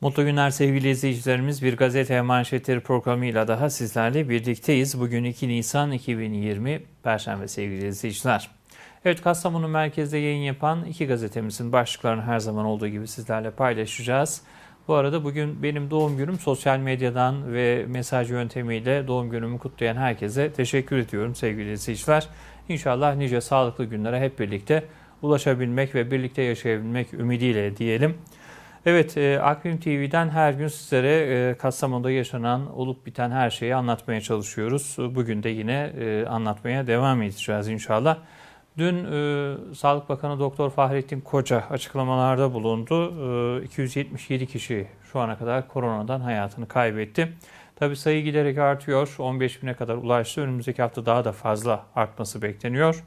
Mutlu günler sevgili izleyicilerimiz. Bir gazete manşetleri programıyla daha sizlerle birlikteyiz. Bugün 2 Nisan 2020 Perşembe sevgili izleyiciler. Evet Kastamonu merkezde yayın yapan iki gazetemizin başlıklarını her zaman olduğu gibi sizlerle paylaşacağız. Bu arada bugün benim doğum günüm sosyal medyadan ve mesaj yöntemiyle doğum günümü kutlayan herkese teşekkür ediyorum sevgili izleyiciler. İnşallah nice sağlıklı günlere hep birlikte ulaşabilmek ve birlikte yaşayabilmek ümidiyle diyelim. Evet, e, Akrim TV'den her gün sizlere e, Kastamonu'da yaşanan, olup biten her şeyi anlatmaya çalışıyoruz. Bugün de yine e, anlatmaya devam edeceğiz inşallah. Dün e, Sağlık Bakanı Doktor Fahrettin Koca açıklamalarda bulundu. E, 277 kişi şu ana kadar koronadan hayatını kaybetti. Tabi sayı giderek artıyor. 15 bine kadar ulaştı. Önümüzdeki hafta daha da fazla artması bekleniyor.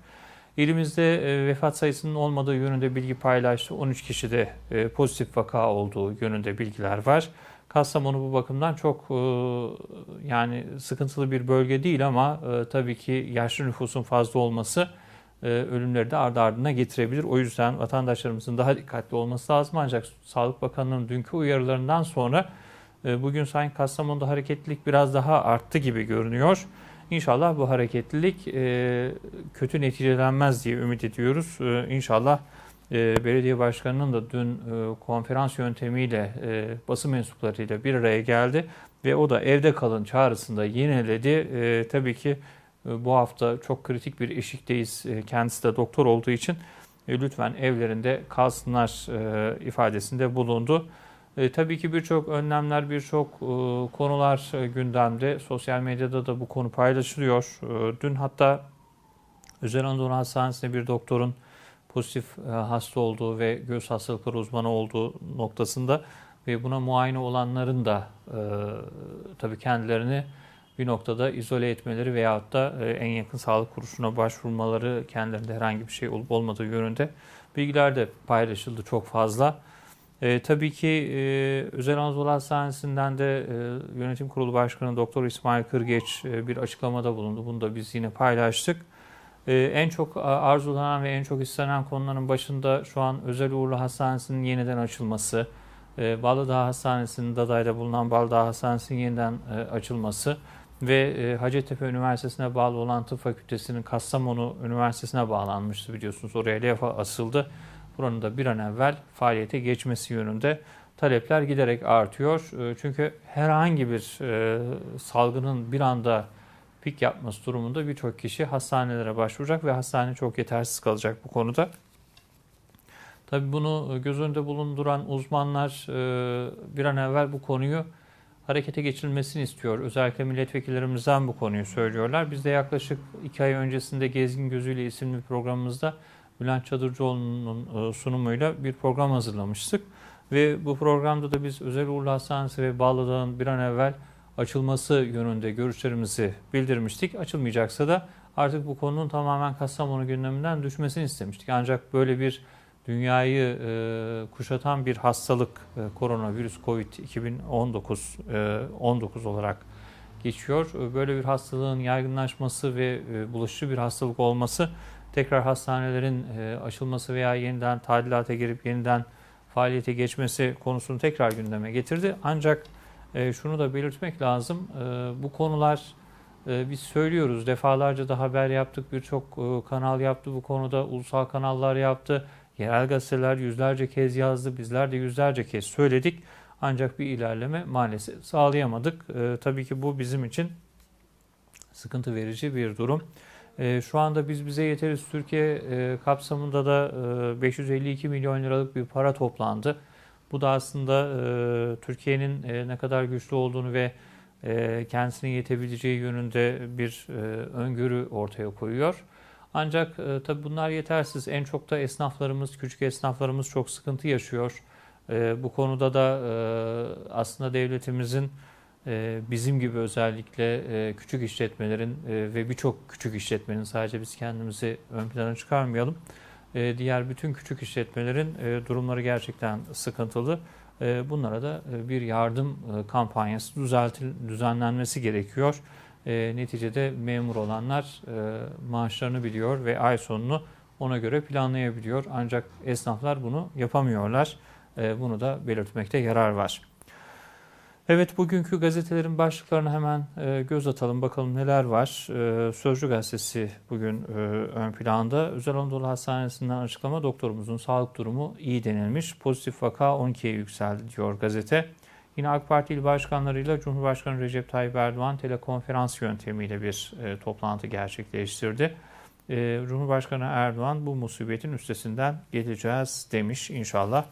İlimizde e, vefat sayısının olmadığı yönünde bilgi paylaştı. 13 kişide e, pozitif vaka olduğu yönünde bilgiler var. Kastamonu bu bakımdan çok e, yani sıkıntılı bir bölge değil ama tabii ki yaşlı nüfusun fazla olması ölümleri de ardı ardına getirebilir. O yüzden vatandaşlarımızın daha dikkatli olması lazım. Ancak Sağlık Bakanı'nın dünkü uyarılarından sonra bugün sanki Kastamonu'da hareketlilik biraz daha arttı gibi görünüyor. İnşallah bu hareketlilik e, kötü neticelenmez diye ümit ediyoruz. E, inşallah e, belediye başkanının da dün e, konferans yöntemiyle e, basın mensuplarıyla bir araya geldi ve o da evde kalın çağrısında yineledi. E, tabii ki e, bu hafta çok kritik bir eşikteyiz. E, kendisi de doktor olduğu için e, lütfen evlerinde kalsınlar e, ifadesinde bulundu. Tabii ki birçok önlemler, birçok konular gündemde. Sosyal medyada da bu konu paylaşılıyor. Dün hatta Özel Anadolu Hastanesi'nde bir doktorun pozitif hasta olduğu ve göğüs hastalıkları uzmanı olduğu noktasında ve buna muayene olanların da tabii kendilerini bir noktada izole etmeleri veyahut da e, en yakın sağlık kuruluşuna başvurmaları kendilerinde herhangi bir şey olup olmadığı yönünde bilgiler de paylaşıldı çok fazla. E, tabii ki e, Özel Anadolu Hastanesi'nden de e, Yönetim Kurulu Başkanı Doktor İsmail Kırgeç e, bir açıklamada bulundu. Bunu da biz yine paylaştık. E, en çok arzulanan ve en çok istenen konuların başında şu an Özel Uğurlu Hastanesi'nin yeniden açılması, e, Bağlıdağ Hastanesi'nin Daday'da bulunan Bağlıdağ Hastanesi'nin yeniden e, açılması ve e, Hacettepe Üniversitesi'ne bağlı olan Tıp Fakültesi'nin Kastamonu Üniversitesi'ne bağlanmıştı biliyorsunuz. Oraya lafa asıldı buranın da bir an evvel faaliyete geçmesi yönünde talepler giderek artıyor. E, çünkü herhangi bir e, salgının bir anda pik yapması durumunda birçok kişi hastanelere başvuracak ve hastane çok yetersiz kalacak bu konuda. Tabi bunu göz önünde bulunduran uzmanlar bir an evvel bu konuyu harekete geçirilmesini istiyor. Özellikle milletvekillerimizden bu konuyu söylüyorlar. Biz de yaklaşık iki ay öncesinde Gezgin Gözüyle isimli programımızda Bülent Çadırcıoğlu'nun e, sunumuyla bir program hazırlamıştık. Ve bu programda da biz Özel Uğurlu Hastanesi ve Bağlıdağ'ın bir an evvel açılması yönünde görüşlerimizi bildirmiştik. Açılmayacaksa da artık bu konunun tamamen Kastamonu gündeminden düşmesini istemiştik. Ancak böyle bir dünyayı e, kuşatan bir hastalık e, koronavirüs COVID-2019 e, 19 olarak geçiyor. Böyle bir hastalığın yaygınlaşması ve e, bulaşıcı bir hastalık olması tekrar hastanelerin e, açılması veya yeniden tadilata girip yeniden faaliyete geçmesi konusunu tekrar gündeme getirdi. Ancak e, şunu da belirtmek lazım. E, bu konular biz söylüyoruz. Defalarca da haber yaptık. Birçok kanal yaptı bu konuda. Ulusal kanallar yaptı. Yerel gazeteler yüzlerce kez yazdı. Bizler de yüzlerce kez söyledik. Ancak bir ilerleme maalesef sağlayamadık. Tabii ki bu bizim için sıkıntı verici bir durum. E, şu anda biz bize yeteriz Türkiye e, kapsamında da e, 552 milyon liralık bir para toplandı. Bu da aslında e, Türkiye'nin e, ne kadar güçlü olduğunu ve e, kendisine yetebileceği yönünde bir e, öngörü ortaya koyuyor. Ancak e, tabii bunlar yetersiz. En çok da esnaflarımız, küçük esnaflarımız çok sıkıntı yaşıyor. E, bu konuda da e, aslında devletimizin ee, bizim gibi özellikle e, küçük işletmelerin e, ve birçok küçük işletmenin sadece biz kendimizi ön plana çıkarmayalım. E, diğer bütün küçük işletmelerin durumları gerçekten sıkıntılı. E, bunlara da e, bir yardım e, kampanyası düzeltil, düzenlenmesi gerekiyor. E, neticede memur olanlar e, maaşlarını biliyor ve ay sonunu ona göre planlayabiliyor. Ancak esnaflar bunu yapamıyorlar. E, bunu da belirtmekte yarar var. Evet bugünkü gazetelerin başlıklarına hemen e, göz atalım bakalım neler var. E, Sözcü gazetesi bugün e, ön planda. Özel Anadolu Hastanesi'nden açıklama doktorumuzun sağlık durumu iyi denilmiş. Pozitif vaka 12'ye yükseldi diyor gazete. Yine AK Parti il başkanlarıyla Cumhurbaşkanı Recep Tayyip Erdoğan telekonferans yöntemiyle bir e, toplantı gerçekleştirdi. E, Cumhurbaşkanı Erdoğan bu musibetin üstesinden geleceğiz demiş inşallah.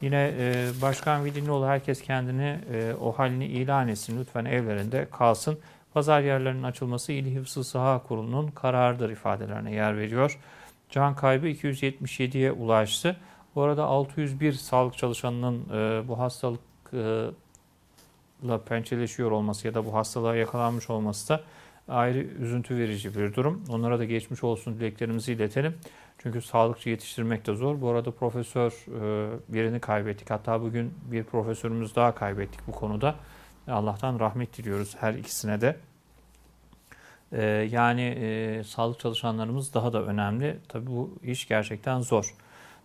Yine e, Başkan Vidinoğlu herkes kendini e, o halini ilan etsin lütfen evlerinde kalsın. Pazar yerlerinin açılması İl Hıfzı Saha Kurulu'nun kararıdır ifadelerine yer veriyor. Can kaybı 277'ye ulaştı. Bu arada 601 sağlık çalışanının e, bu hastalıkla pençeleşiyor olması ya da bu hastalığa yakalanmış olması da ayrı üzüntü verici bir durum. Onlara da geçmiş olsun dileklerimizi iletelim. Çünkü sağlıkçı yetiştirmek de zor. Bu arada profesör e, birini kaybettik. Hatta bugün bir profesörümüz daha kaybettik bu konuda. Allah'tan rahmet diliyoruz her ikisine de. E, yani e, sağlık çalışanlarımız daha da önemli. Tabii bu iş gerçekten zor.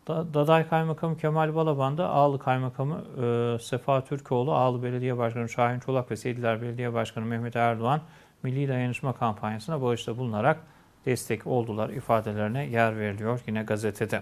Daday Kaymakamı Kemal Balaban da Ağlı Kaymakamı Sefa Türkoğlu, Ağlı Belediye Başkanı Şahin Çolak ve Seydiler Belediye Başkanı Mehmet Erdoğan Milli Dayanışma Kampanyası'na bağışta bulunarak destek oldular ifadelerine yer veriliyor yine gazetede.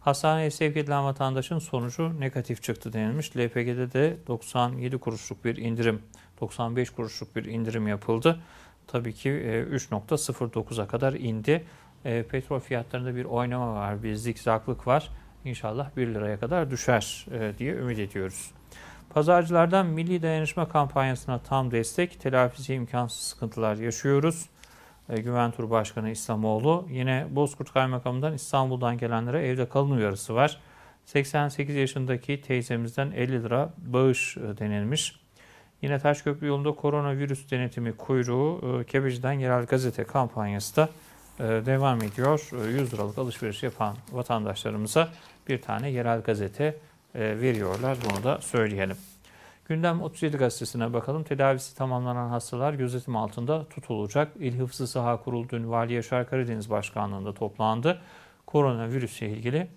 Hastaneye sevk edilen vatandaşın sonucu negatif çıktı denilmiş. LPG'de de 97 kuruşluk bir indirim, 95 kuruşluk bir indirim yapıldı. Tabii ki 3.09'a e, kadar indi. E, petrol fiyatlarında bir oynama var, bir zikzaklık var. İnşallah 1 liraya kadar düşer e, diye ümit ediyoruz. Pazarcılardan Milli Dayanışma kampanyasına tam destek, telafisi imkansız sıkıntılar yaşıyoruz. E, Güven Tur Başkanı İslamoğlu. Yine Bozkurt Kaymakamı'ndan İstanbul'dan gelenlere evde kalın uyarısı var. 88 yaşındaki teyzemizden 50 lira bağış e, denilmiş. Yine Taşköprü yolunda koronavirüs denetimi kuyruğu e, Kebeci'den yerel gazete kampanyası da devam ediyor. 100 liralık alışveriş yapan vatandaşlarımıza bir tane yerel gazete veriyorlar. Bunu da söyleyelim. Gündem 37 gazetesine bakalım. Tedavisi tamamlanan hastalar gözetim altında tutulacak. İl Hıfzı Saha Kurulu dün Vali Yaşar Karadeniz Başkanlığı'nda toplandı. Koronavirüsle ilgili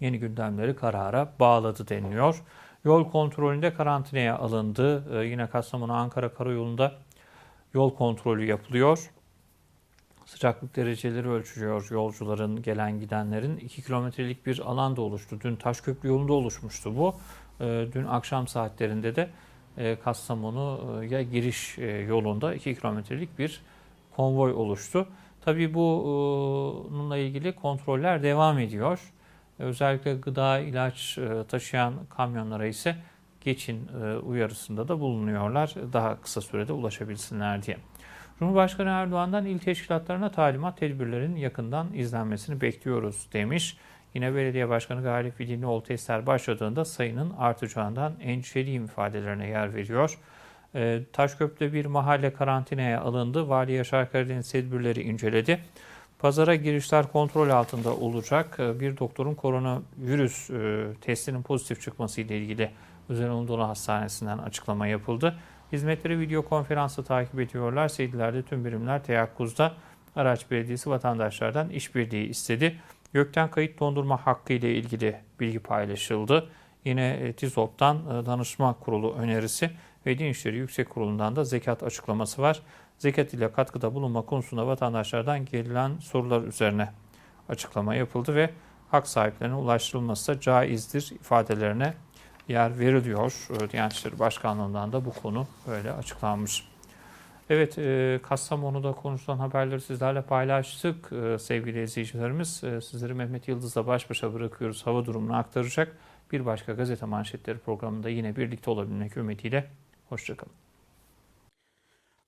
yeni gündemleri karara bağladı deniliyor. Yol kontrolünde karantinaya alındı. Yine Kastamonu-Ankara Karayolu'nda yol kontrolü yapılıyor. Sıcaklık dereceleri ölçülüyor yolcuların, gelen gidenlerin. 2 kilometrelik bir alanda oluştu. Dün Taşköprü yolunda oluşmuştu bu. Ee, dün akşam saatlerinde de e, Kastamonu'ya giriş e, yolunda 2 kilometrelik bir konvoy oluştu. Tabii bununla ilgili kontroller devam ediyor. Özellikle gıda, ilaç e, taşıyan kamyonlara ise geçin uyarısında da bulunuyorlar. Daha kısa sürede ulaşabilsinler diye. Cumhurbaşkanı Erdoğan'dan il teşkilatlarına talimat tedbirlerin yakından izlenmesini bekliyoruz demiş. Yine belediye başkanı Galip Vidinoğlu testler başladığında sayının artacağından endişeliyim ifadelerine yer veriyor. E, Taşköprü'de bir mahalle karantinaya alındı. Vali Yaşar Karadeniz tedbirleri inceledi. Pazara girişler kontrol altında olacak. Ee, bir doktorun koronavirüs e, testinin pozitif çıkması ile ilgili Özel Anadolu Hastanesi'nden açıklama yapıldı. Hizmetleri video konferansı takip ediyorlar. Seydilerde tüm birimler teyakkuzda. Araç Belediyesi vatandaşlardan işbirliği istedi. Gökten kayıt dondurma hakkı ile ilgili bilgi paylaşıldı. Yine e, TİZOP'tan e, danışma kurulu önerisi ve Din İşleri Yüksek Kurulu'ndan da zekat açıklaması var. Zekat ile katkıda bulunma konusunda vatandaşlardan gelen sorular üzerine açıklama yapıldı ve hak sahiplerine ulaştırılması da caizdir ifadelerine yer veriliyor. Diyanet İşleri Başkanlığı'ndan da bu konu öyle açıklanmış. Evet, e, Kastamonu'da konuşulan haberleri sizlerle paylaştık e, sevgili izleyicilerimiz. E, sizleri Mehmet Yıldız'la baş başa bırakıyoruz. Hava durumunu aktaracak. Bir başka gazete manşetleri programında yine birlikte olabilmek ümidiyle. Hoşçakalın.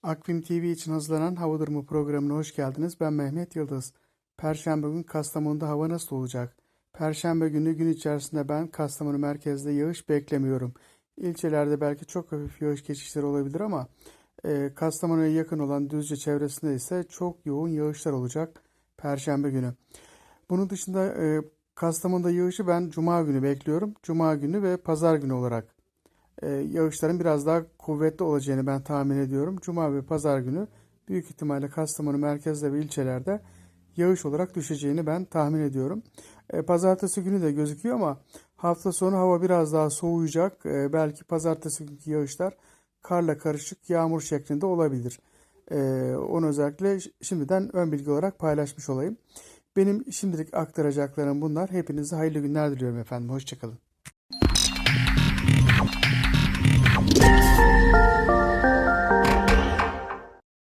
Akvim TV için hazırlanan hava durumu programına hoş geldiniz. Ben Mehmet Yıldız. Perşembe gün Kastamonu'da hava nasıl olacak? Perşembe günü gün içerisinde ben Kastamonu merkezde yağış beklemiyorum. İlçelerde belki çok hafif yağış geçişleri olabilir ama e, Kastamonu'ya yakın olan Düzce çevresinde ise çok yoğun yağışlar olacak Perşembe günü. Bunun dışında e, Kastamonu'da yağışı ben Cuma günü bekliyorum. Cuma günü ve Pazar günü olarak e, yağışların biraz daha kuvvetli olacağını ben tahmin ediyorum. Cuma ve Pazar günü büyük ihtimalle Kastamonu merkezde ve ilçelerde yağış olarak düşeceğini ben tahmin ediyorum. E, Pazartesi günü de gözüküyor ama hafta sonu hava biraz daha soğuyacak. E, belki pazartesi günkü yağışlar karla karışık yağmur şeklinde olabilir. E, onu özellikle şimdiden ön bilgi olarak paylaşmış olayım. Benim şimdilik aktaracaklarım bunlar. Hepinize hayırlı günler diliyorum efendim. Hoşçakalın.